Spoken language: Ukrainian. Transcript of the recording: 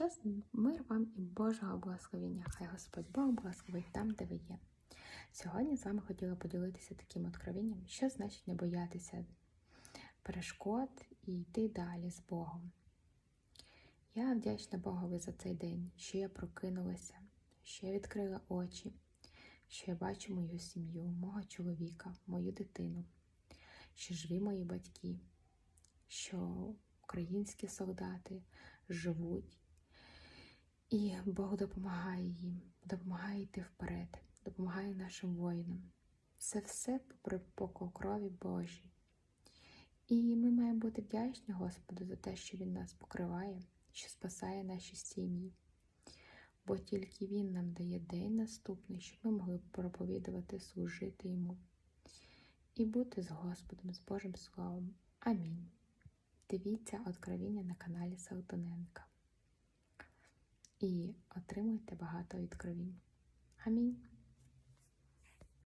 Щас мир вам і Божого благословення. Хай Господь Бог благословить там, де ви є. Сьогодні з вами хотіла поділитися таким откровенням, що значить не боятися перешкод і йти далі з Богом. Я вдячна Богові за цей день, що я прокинулася, що я відкрила очі, що я бачу мою сім'ю, мого чоловіка, мою дитину, що живі мої батьки, що українські солдати живуть, і Бог допомагає їм, допомагає йти вперед, допомагає нашим воїнам. Це все попри покрові Божій. І ми маємо бути вдячні Господу за те, що Він нас покриває, що спасає наші сім'ї. Бо тільки Він нам дає день наступний, щоб ми могли проповідувати, служити Йому і бути з Господом, з Божим Словом. Амінь. Дивіться откровіння на каналі Салтоненка і отримуйте багато відкровінь. Амінь.